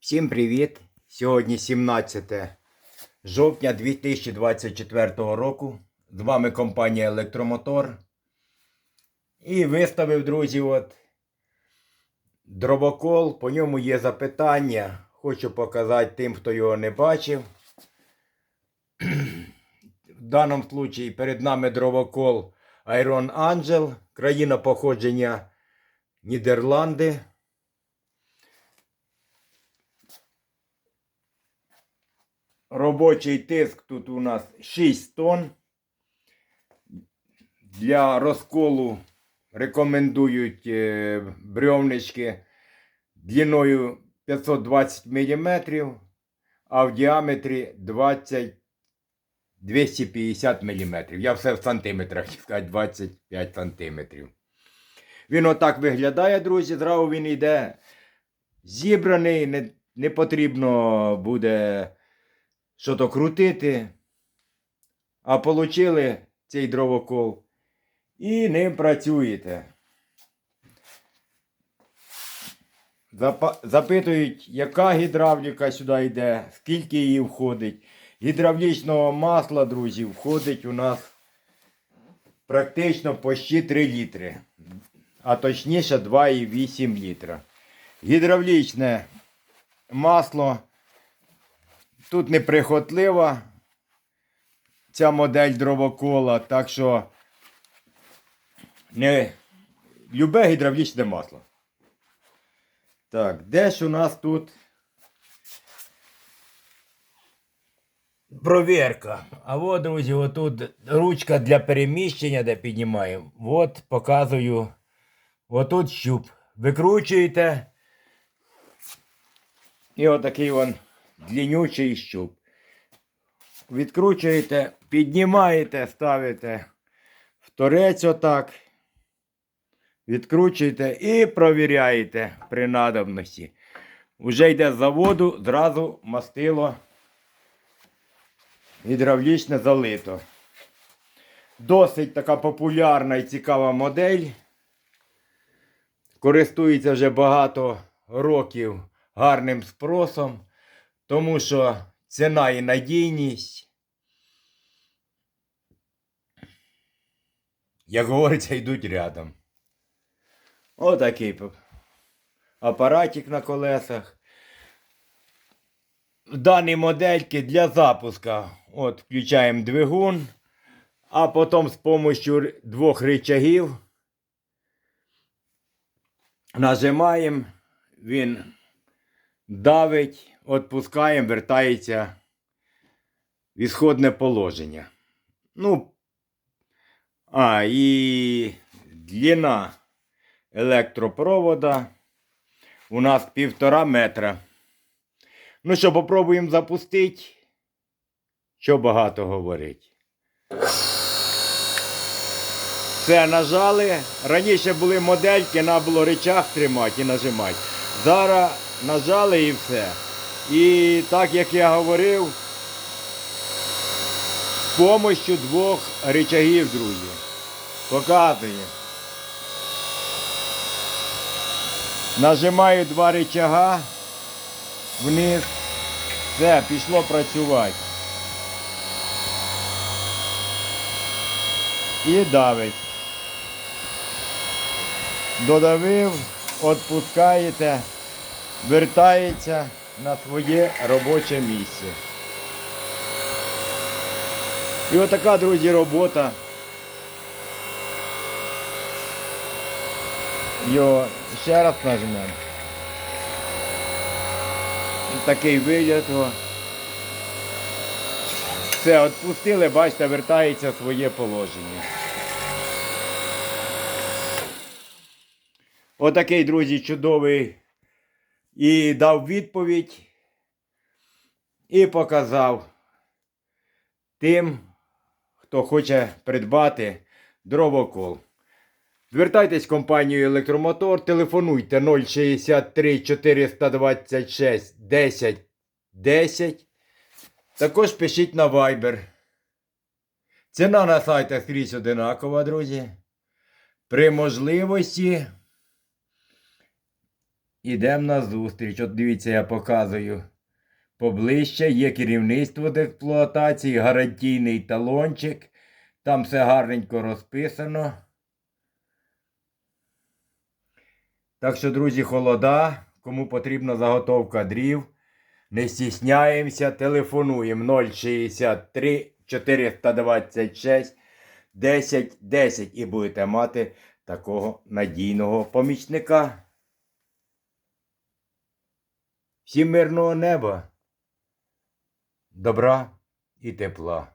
Всім привіт! Сьогодні 17 жовтня 2024 року. З вами компанія Електромотор. І виставив, друзі, от дробокол. По ньому є запитання. Хочу показати тим, хто його не бачив. В даному случаї перед нами дровокол Iron Angel, країна походження Нідерланди. Робочий тиск тут у нас 6 тонн. Для розколу рекомендують е, брьовнички длиною 520 мм, а в діаметрі 20 250 мм. Я все в сантиметрах, сказати, 25 сантиметрів. Він отак виглядає, друзі. Зразу він йде зібраний, не, не потрібно буде що то крутити. А получили цей дровокол і ним працюєте. Запитують, яка гідравліка сюди йде, скільки її входить. Гідравлічного масла, друзі, входить у нас практично почти 3 літри. А точніше 2,8 літра. Гідравлічне масло Тут неприхотлива ця модель дровокола, так що не любе гідравлічне масло. Так, де ж у нас тут провірка? А от, друзі, отут ручка для переміщення, де піднімаємо. От показую. Отут щуп. Викручуєте. І отакий он длиннючий щуп. Відкручуєте, піднімаєте, ставите в торець отак. Відкручуєте і провіряєте при надобності. Уже йде з заводу, зразу мастило гідравлічне залито. Досить така популярна і цікава модель. Користується вже багато років гарним спросом. Тому що ціна і надійність, як говориться, йдуть рядом. Отакий апаратик на колесах. В даній модельки для запуска от, включаємо двигун, а потім з допомогою двох рычагів нажимаємо, він давить, відпускаємо, вертається в ісходне положення. Ну, а, і длина електропровода у нас півтора метра. Ну що, попробуємо запустити. Що багато говорить. Все, нажали. Раніше були модельки, треба було речах тримати і нажимати. Зараз нажали і все. І так як я говорив, з допомогою двох речагів, друзі. Показує. Нажимаю два речага вниз. Все, пішло працювати. І давить. Додавив, відпускаєте, вертається на своє робоче місце. І отака, друзі, робота. Його ще раз нажмемо. Такий вигляд. його. Все, відпустили, бачите, вертається в своє положення. Отакий, друзі, чудовий. І дав відповідь. І показав тим, хто хоче придбати дровокол. Звертайтесь в компанію Електромотор, телефонуйте 063 426 10 10. Також пишіть на Viber. Ціна на сайтах скрізь одинакова, друзі. При можливості ідемо на зустріч. От дивіться, я показую. Поближче є керівництво з експлуатації, гарантійний талончик. Там все гарненько розписано. Так що, друзі, холода. Кому потрібна заготовка дрів, не стісняємося, телефонуємо 063 426 10 10 і будете мати такого надійного помічника. Всім мирного неба, добра і тепла.